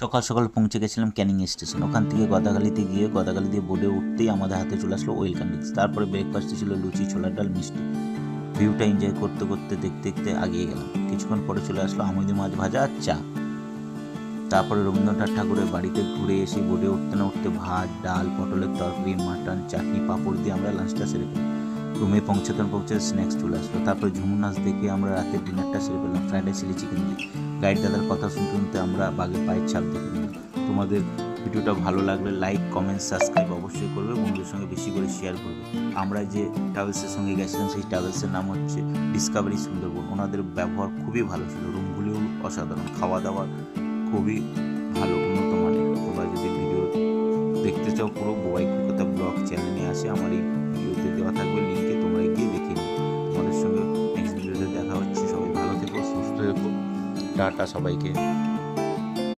সকাল সকাল পৌঁছে গেছিলাম ক্যানিং স্টেশন। ওখান থেকে গদাগালিতে গিয়ে গদাগালি দিয়ে বোর্ডে উঠতেই আমাদের হাতে চলে আসলো ওয়েলকাম ড্রিঙ্কস তারপরে ব্রেকফাস্টে ছিল লুচি, ছোলার ডাল, মিষ্টি। ভিউটা এনজয় করতে করতে দেখতে দেখতে আগিয়ে গেলাম। কিছুক্ষণ পরে চলে আসলো আমুদি মাছ ভাজা আর চা। তারপরে রবীন্দ্রনাথ ঠাকুরের বাড়িতে ঘুরে এসে বোর্ডে উঠতে না উঠতে ভাত, ডাল, পটলের তরকারি মাটন চাটনি, পাঁপড় দিয়ে আমরা লাঞ্চটা সেরে ফেলি রুমে পৌঁছাতে পৌঁছাতে স্ন্যাক্স চলে আসলো। তারপরে ঝুমুর নাচ দেখে আমরা রাতের ডিনারটা সেরে ফেললাম। ফ্রাইড রাইস চিলি চিকেন দিয়ে। গাইড দাদার কথা শুনতে শুনতে আমরা বাঘের পায়ের ছাপ দেখে নিলাম। তোমাদের ভিডিওটা ভালো লাগলে লাইক কমেন্ট সাবস্ক্রাইব অবশ্যই করবে, বন্ধুদের সঙ্গে বেশি করে শেয়ার করবে। আমরা যে ট্রাভেলসের সঙ্গে গেছিলাম, সেই ট্রাভেলসের নাম হচ্ছে ডিসকাভারি সুন্দরবন। ওনাদের ব্যবহার খুবই ভালো ছিল। রুমগুলিও অসাধারণ। খাওয়া দাওয়া খুবই ভালো, উন্নত মানের। তোমরা যদি ভিডিও দেখতে চাও, পুরো বোবাই কলকাতা ব্লগ চ্যানেলে আসে, আমার এই ভিডিওতে দেওয়া থাকবে টাটা সবাইকে